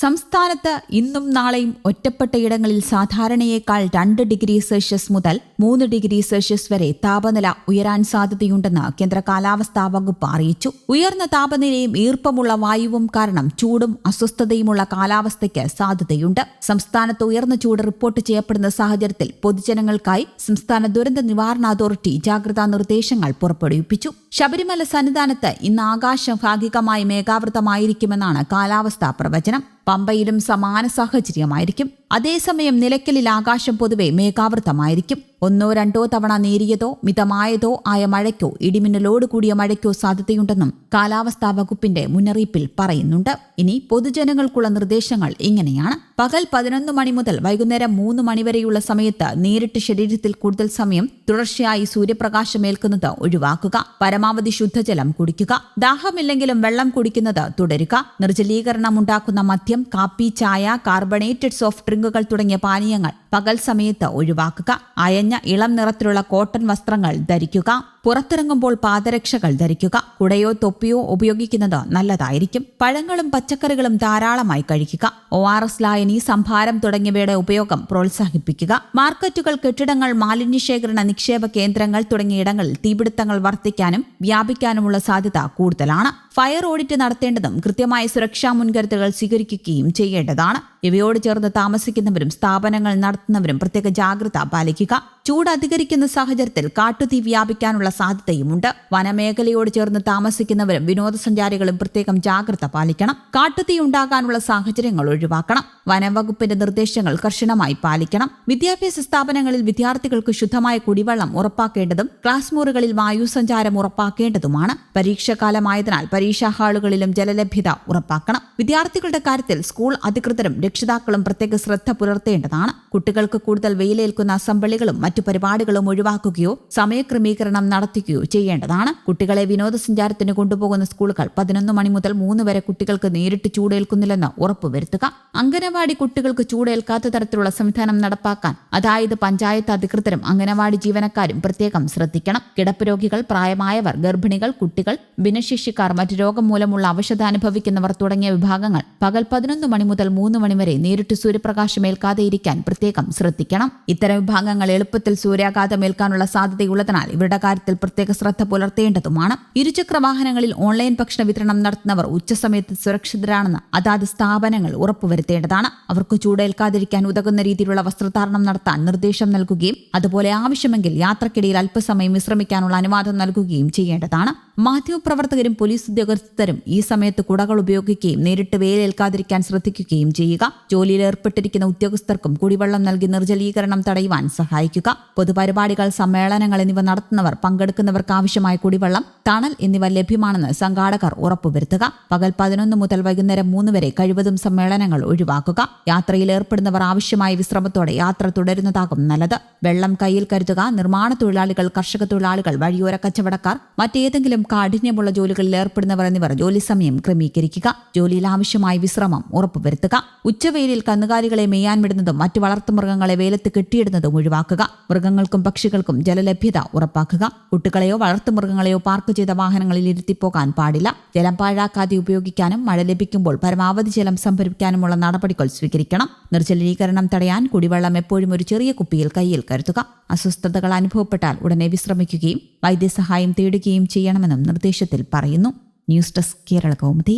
സംസ്ഥാനത്ത് ഇന്നും നാളെയും ഒറ്റപ്പെട്ട ഇടങ്ങളിൽ സാധാരണയേക്കാൾ രണ്ട് ഡിഗ്രി സെൽഷ്യസ് മുതൽ മൂന്ന് ഡിഗ്രി സെൽഷ്യസ് വരെ താപനില ഉയരാൻ സാധ്യതയുണ്ടെന്ന് കേന്ദ്ര കാലാവസ്ഥാ വകുപ്പ് അറിയിച്ചു. ഉയർന്ന താപനിലയും ഈർപ്പമുള്ള വായുവും കാരണം ചൂടും അസ്വസ്ഥതയുമുള്ള കാലാവസ്ഥയ്ക്ക് സാധ്യതയുണ്ട്. സംസ്ഥാനത്ത് ഉയർന്ന ചൂട് റിപ്പോർട്ട് ചെയ്യപ്പെടുന്ന സാഹചര്യത്തിൽ പൊതുജനങ്ങൾക്കായി സംസ്ഥാന ദുരന്ത നിവാരണ അതോറിറ്റി ജാഗ്രതാ നിർദ്ദേശങ്ങൾ പുറപ്പെടുവിപ്പിച്ചു. ശബരിമല സന്നിധാനത്ത് ഇന്ന് ആകാശം ഭാഗികമായി മേഘാവൃതമായിരിക്കുമെന്നാണ് കാലാവസ്ഥാ പ്രവചനം. പമ്പയിലും സമാന സാഹചര്യമായിരിക്കും. അതേസമയം നിലയ്ക്കലിൽ ആകാശം പൊതുവെ മേഘാവൃതമായിരിക്കും. ഒന്നോ രണ്ടോ തവണ നേരിയതോ മിതമായതോ ആയ മഴയ്ക്കോ ഇടിമിന്നലോട് കൂടിയ മഴയ്ക്കോ സാധ്യതയുണ്ടെന്നും കാലാവസ്ഥാ വകുപ്പിന്റെ മുന്നറിയിപ്പിൽ പറയുന്നുണ്ട്. ഇനി പൊതുജനങ്ങൾക്കുള്ള നിർദ്ദേശങ്ങൾ ഇങ്ങനെയാണ്. പകൽ പതിനൊന്ന് മണി മുതൽ വൈകുന്നേരം മൂന്ന് മണിവരെയുള്ള സമയത്ത് നേരിട്ട് ശരീരത്തിൽ കൂടുതൽ സമയം തുടർച്ചയായി സൂര്യപ്രകാശമേൽക്കുന്നത് ഒഴിവാക്കുക. പരമാവധി ശുദ്ധജലം കുടിക്കുക. ദാഹമില്ലെങ്കിലും വെള്ളം കുടിക്കുന്നത് തുടരുക. നിർജലീകരണം ഉണ്ടാക്കുന്ന മദ്യം കാപ്പി ചായ കാർബണേറ്റഡ് സോഫ്റ്റ് ഡ്രിങ്കുകൾ തുടങ്ങിയ പാനീയങ്ങൾ പകൽ സമയത്ത് ഒഴിവാക്കുക. അയഞ്ഞ ഇളം നിറത്തിലുള്ള കോട്ടൺ വസ്ത്രങ്ങൾ ധരിക്കുക. പുറത്തിറങ്ങുമ്പോൾ പാദരക്ഷകൾ ധരിക്കുക. കുടയോ തൊപ്പിയോ ഉപയോഗിക്കുന്നത് നല്ലതായിരിക്കും. പഴങ്ങളും പച്ചക്കറികളും ധാരാളമായി കഴിക്കുക. ഒ ആർ എസ് ലായനി സംഭാരം തുടങ്ങിയവയുടെ ഉപയോഗം പ്രോത്സാഹിപ്പിക്കുക. മാർക്കറ്റുകൾ കെട്ടിടങ്ങൾ മാലിന്യശേഖരണ നിക്ഷേപ കേന്ദ്രങ്ങൾ തുടങ്ങിയ ഇടങ്ങളിൽ തീപിടുത്തങ്ങൾ വർദ്ധിക്കാനും വ്യാപിക്കാനുമുള്ള സാധ്യത കൂടുതലാണ്. ഫയർ ഓഡിറ്റ് നടത്തേണ്ടതും കൃത്യമായ സുരക്ഷാ മുൻകരുതലുകൾ സ്വീകരിക്കുകയും ചെയ്യേണ്ടതാണ്. ഇവയോട് ചേർന്ന് താമസിക്കുന്നവരും സ്ഥാപനങ്ങൾ നടത്തുന്നവരും പ്രത്യേക ജാഗ്രത പാലിക്കുക. ചൂട് അധികരിക്കുന്ന സാഹചര്യത്തിൽ കാട്ടുതീ വ്യാപിക്കാനുള്ള സാധ്യതയുമുണ്ട്. വനമേഖലയോട് ചേർന്ന് താമസിക്കുന്നവരും വിനോദസഞ്ചാരികളും പ്രത്യേകം ജാഗ്രത പാലിക്കണം. കാട്ടുതീ ഉണ്ടാകാനുള്ള സാഹചര്യങ്ങൾ ഒഴിവാക്കണം. വനംവകുപ്പിന്റെ നിർദ്ദേശങ്ങൾ കർശനമായി പാലിക്കണം. വിദ്യാഭ്യാസ സ്ഥാപനങ്ങളിൽ വിദ്യാർത്ഥികൾക്ക് ശുദ്ധമായ കുടിവെള്ളം ഉറപ്പാക്കേണ്ടതും ക്ലാസ് മുറികളിൽ വായുസഞ്ചാരം ഉറപ്പാക്കേണ്ടതുമാണ്. പരീക്ഷാകാലമായതിനാൽ പരീക്ഷാ ഹാളുകളിലും ജലലഭ്യത ഉറപ്പാക്കണം. വിദ്യാർത്ഥികളുടെ കാര്യത്തിൽ സ്കൂൾ അധികൃതരും രക്ഷിതാക്കളും പ്രത്യേക ശ്രദ്ധ പുലർത്തേണ്ടതാണ്. കുട്ടികൾക്ക് കൂടുതൽ വെയിലേൽക്കുന്ന അസംബ്ലികളും മറ്റു പരിപാടികളും ഒഴിവാക്കുകയോ സമയക്രമീകരണം നടത്തുകയോ ചെയ്യേണ്ടതാണ്. കുട്ടികളെ വിനോദസഞ്ചാരത്തിന് കൊണ്ടുപോകുന്ന സ്കൂളുകൾ പതിനൊന്ന് മണി മുതൽ മൂന്ന് വരെ കുട്ടികൾക്ക് നേരിട്ട് ചൂടേൽക്കുന്നില്ലെന്ന് ഉറപ്പുവരുത്തുക. അംഗനവാടി കുട്ടികൾക്ക് ചൂടേൽക്കാത്ത തരത്തിലുള്ള സംവിധാനം നടപ്പാക്കാൻ അതായത് പഞ്ചായത്ത് അധികൃതരും അംഗനവാടി ജീവനക്കാരും പ്രത്യേകം ശ്രദ്ധിക്കണം. കിടപ്പ് രോഗികൾ പ്രായമായവർ ഗർഭിണികൾ കുട്ടികൾ ഭിന്നശേഷിക്കാർ മറ്റ് രോഗം മൂലമുള്ള അവശത അനുഭവിക്കുന്നവർ തുടങ്ങിയ വിഭാഗങ്ങൾ പകൽ പതിനൊന്ന് മണി മുതൽ മൂന്ന് മണി വരെ നേരിട്ട് സൂര്യപ്രകാശമേൽക്കാതെ ഇരിക്കാൻ പ്രത്യേകം ശ്രദ്ധിക്കണം. ഇത്തരം വിഭാഗങ്ങൾ എളുപ്പത്തിൽ സൂര്യാഘാതം ഏൽക്കാനുള്ള സാധ്യതയുള്ളതിനാൽ ഇവരുടെ കാര്യത്തിൽ പ്രത്യേക ശ്രദ്ധ പുലർത്തേണ്ടതുമാണ്. ഇരുചക്ര വാഹനങ്ങളിൽ ഓൺലൈൻ ഭക്ഷണ വിതരണം നടത്തുന്നവർ ഉച്ചസമയത്ത് സുരക്ഷിതരാണെന്ന് അതാത് സ്ഥാപനങ്ങൾ ഉറപ്പുവരുത്തേണ്ടതാണ്. അവർക്ക് ചൂടേൽക്കാതിരിക്കാൻ ഉതകുന്ന രീതിയിലുള്ള വസ്ത്രധാരണം നടത്താൻ നിർദ്ദേശം നൽകുകയും അതുപോലെ ആവശ്യമെങ്കിൽ യാത്രക്കിടയിൽ അല്പസമയം വിശ്രമിക്കാനുള്ള അനുവാദം നൽകുകയും ചെയ്യേണ്ടതാണ്. മാധ്യമപ്രവർത്തകരും പോലീസ് ഉദ്യോഗസ്ഥരും ഈ സമയത്ത് കുടകൾ ഉപയോഗിക്കുകയും നേരിട്ട് വേലേൽക്കാതിരിക്കാൻ ശ്രദ്ധിക്കുകയും ചെയ്യുക. ജോലിയിൽ ഏർപ്പെട്ടിരിക്കുന്ന ഉദ്യോഗസ്ഥർക്കും കുടിവെള്ളം നൽകി നിർജലീകരണം തടയുവാൻ സഹായിക്കുക. പൊതുപരിപാടികൾ സമ്മേളനങ്ങൾ എന്നിവ നടത്തുന്നവർ പങ്കെടുക്കുന്നവർക്ക് ആവശ്യമായ കുടിവെള്ളം തണൽ എന്നിവ ലഭ്യമാണെന്ന് സംഘാടകർ ഉറപ്പുവരുത്തുക. പകൽ പതിനൊന്ന് മുതൽ വൈകുന്നേരം മൂന്ന് വരെ കഴിവതും സമ്മേളനങ്ങൾ ഒഴിവാക്കുക. യാത്രയിൽ ഏർപ്പെടുന്നവർ ആവശ്യമായ വിശ്രമത്തോടെ യാത്ര തുടരുന്നതാകും നല്ലത്. വെള്ളം കയ്യിൽ കരുതുക. നിർമ്മാണ തൊഴിലാളികൾ കർഷക തൊഴിലാളികൾ വഴിയോര കച്ചവടക്കാർ മറ്റേതെങ്കിലും കാഠിന്യമുള്ള ജോലികളിൽ ഏർപ്പെടുന്നവർ എന്നിവർ ജോലി സമയം ക്രമീകരിക്കുക. ജോലിയിൽ ആവശ്യമായ വിശ്രമം ഉറപ്പുവരുത്തുക. ഉച്ചവെയിലിൽ കന്നുകാലികളെ മെയ്യാൻ വിടുന്നതും മറ്റു വളർത്തുമൃഗങ്ങളെ വെയിലത്ത് കെട്ടിയിടുന്നതും ഒഴിവാക്കുക. മൃഗങ്ങൾക്കും പക്ഷികൾക്കും ജലലഭ്യത ഉറപ്പാക്കുക. കുട്ടികളെയോ വളർത്തുമൃഗങ്ങളെയോ പാർക്ക് ചെയ്ത വാഹനങ്ങളിൽ ഇരുത്തിപ്പോകാൻ പാടില്ല. ജലം പാഴാക്കാതെ ഉപയോഗിക്കാനും മഴ ലഭിക്കുമ്പോൾ പരമാവധി ജലം സംഭരിക്കാനുമുള്ള നടപടികൾ സ്വീകരിക്കണം. നിർജലീകരണം തടയാൻ കുടിവെള്ളം എപ്പോഴും ഒരു ചെറിയ കുപ്പിയിൽ കയ്യിൽ കരുതുക. അസ്വസ്ഥതകൾ അനുഭവപ്പെട്ടാൽ ഉടനെ വിശ്രമിക്കുകയും വൈദ്യസഹായം തേടുകയും ചെയ്യണമെന്നും നിർദ്ദേശത്തിൽ പറയുന്നു. News desk Kerala Kaumudi.